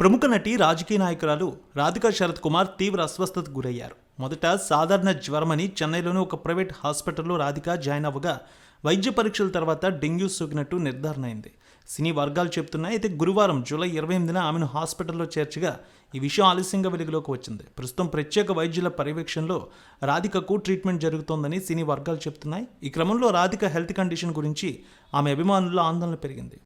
ప్రముఖ నటి రాజకీయ నాయకురాలు రాధికా శరత్ కుమార్ తీవ్ర అస్వస్థతకు గురయ్యారు. మొదట సాధారణ జ్వరమని చెన్నైలోని ఒక ప్రైవేట్ హాస్పిటల్లో రాధిక జాయిన్ అవ్వగా వైద్య పరీక్షల తర్వాత డెంగ్యూ సోకినట్టు నిర్ధారణ అయింది సినీ వర్గాలు చెప్తున్నాయి అయితే గురువారం జూలై ఇరవై ఎనిమిదిన ఆమెను హాస్పిటల్లో చేర్చగా ఈ విషయం ఆలస్యంగా వెలుగులోకి వచ్చింది. ప్రస్తుతం ప్రత్యేక వైద్యుల పర్యవేక్షణలో రాధికకు ట్రీట్మెంట్ జరుగుతోందని సినీ వర్గాలు చెప్తున్నాయి ఈ క్రమంలో రాధిక హెల్త్ కండిషన్ గురించి ఆమె అభిమానుల్లో ఆందోళన పెరిగింది.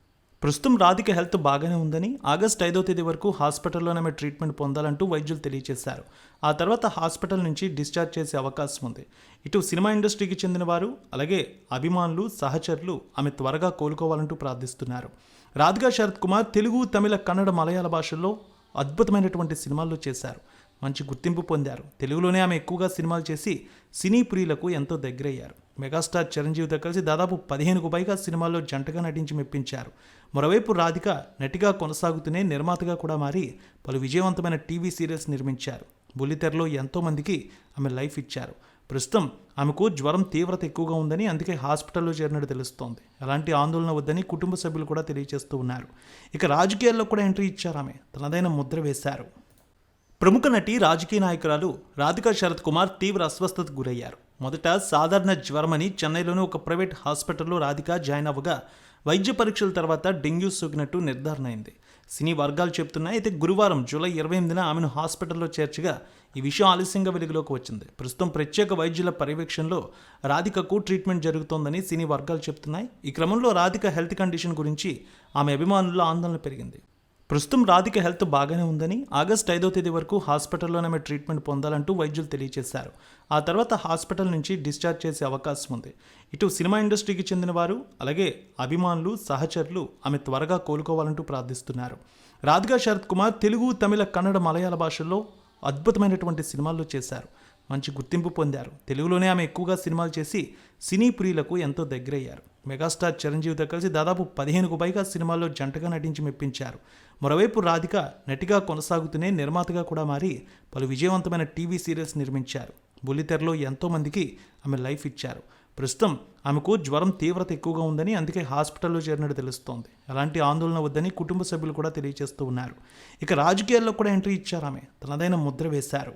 ప్రస్తుతం రాధిక హెల్త్ బాగానే ఉందని ఆగస్ట్ ఐదో తేదీ వరకు హాస్పిటల్లోనే ఆమె ట్రీట్మెంట్ పొందాలంటూ వైద్యులు తెలియజేశారు. ఆ తర్వాత హాస్పిటల్ నుంచి డిశ్చార్జ్ చేసే అవకాశం ఉంది. ఇటు సినిమా ఇండస్ట్రీకి చెందిన వారు అలాగే అభిమానులు సహచరులు ఆమె త్వరగా కోలుకోవాలంటూ ప్రార్థిస్తున్నారు. రాధిక శరత్ కుమార్ తెలుగు తమిళ కన్నడ మలయాళ భాషల్లో అద్భుతమైనటువంటి సినిమాల్లో చేశారు. మంచి గుర్తింపు పొందారు. తెలుగులోనే ఆమె ఎక్కువగా సినిమాలు చేసి సినీ ప్రియులకు ఎంతో దగ్గరయ్యారు. మెగాస్టార్ చిరంజీవితో కలిసి దాదాపు పదిహేనుకు పైగా సినిమాల్లో జంటగా నటించి మెప్పించారు. మరోవైపు రాధిక నటిగా కొనసాగుతూనే నిర్మాతగా కూడా మారి పలు విజయవంతమైన టీవీ సీరియల్స్ నిర్మించారు. బుల్లితెరలో ఎంతోమందికి ఆమె లైఫ్ ఇచ్చారు. ప్రస్తుతం ఆమెకు జ్వరం తీవ్రత ఎక్కువగా ఉందని అందుకే హాస్పిటల్లో చేరినట్టు తెలుస్తోంది. ఎలాంటి ఆందోళన వద్దని కుటుంబ సభ్యులు కూడా తెలియజేస్తూ ఉన్నారు. ఇక రాజకీయాల్లో కూడా ఎంట్రీ ఇచ్చారు ఆమె. తనదైన ముద్ర వేశారు. ప్రముఖ నటి రాజకీయ నాయకురాలు రాధికా శరత్ కుమార్ తీవ్ర అస్వస్థతకు గురయ్యారు. మొదట సాధారణ జ్వరమని చెన్నైలోని ఒక ప్రైవేట్ హాస్పిటల్లో రాధిక జాయిన్ అవ్వగా వైద్య పరీక్షల తర్వాత డెంగ్యూ సోకినట్టు నిర్ధారణ అయింది. సినీ వర్గాలు చెప్తున్నాయి అయితే గురువారం జూలై ఇరవై ఎనిమిదిన ఆమెను హాస్పిటల్లో చేర్చగా ఈ విషయం ఆలస్యంగా వెలుగులోకి వచ్చింది. ప్రస్తుతం ప్రత్యేక వైద్యుల పర్యవేక్షణలో రాధికకు ట్రీట్మెంట్ జరుగుతోందని సినీ వర్గాలు చెప్తున్నాయి ఈ క్రమంలో రాధిక హెల్త్ కండిషన్ గురించి ఆమె అభిమానుల్లో ఆందోళన పెరిగింది. ప్రస్తుతం రాధిక హెల్త్ బాగానే ఉందని ఆగస్ట్ ఐదో తేదీ వరకు హాస్పిటల్లోనే ఆమె ట్రీట్మెంట్ పొందాలంటూ వైద్యులు తెలియజేశారు ఆ తర్వాత హాస్పిటల్ నుంచి డిశ్చార్జ్ చేసే అవకాశం ఉంది. ఇటు సినిమా ఇండస్ట్రీకి చెందిన వారు అలాగే అభిమానులు సహచరులు ఆమె త్వరగా కోలుకోవాలంటూ ప్రార్థిస్తున్నారు. రాధిక శరత్ కుమార్ తెలుగు తమిళ కన్నడ మలయాళ భాషల్లో అద్భుతమైనటువంటి సినిమాల్లో చేశారు. మంచి గుర్తింపు పొందారు. తెలుగులోనే ఆమె ఎక్కువగా సినిమాలు చేసి సినీ ప్రియులకు ఎంతో దగ్గరయ్యారు. మెగాస్టార్ చిరంజీవితో కలిసి దాదాపు పదిహేనుకు పైగా సినిమాల్లో జంటగా నటించి మెప్పించారు. మరోవైపు రాధిక నటిగా కొనసాగుతూనే నిర్మాతగా కూడా మారి పలు విజయవంతమైన టీవీ సీరియల్స్ నిర్మించారు. బుల్లితెరలో ఎంతోమందికి ఆమె లైఫ్ ఇచ్చారు. ప్రస్తుతం ఆమెకు జ్వరం తీవ్రత ఎక్కువగా ఉందని అందుకే హాస్పిటల్లో చేరినట్టు తెలుస్తోంది. ఎలాంటి ఆందోళన వద్దని కుటుంబ సభ్యులు కూడా తెలియజేస్తూ ఉన్నారు. ఇక రాజకీయాల్లో కూడా ఎంట్రీ ఇచ్చారు ఆమె. తనదైన ముద్ర వేశారు.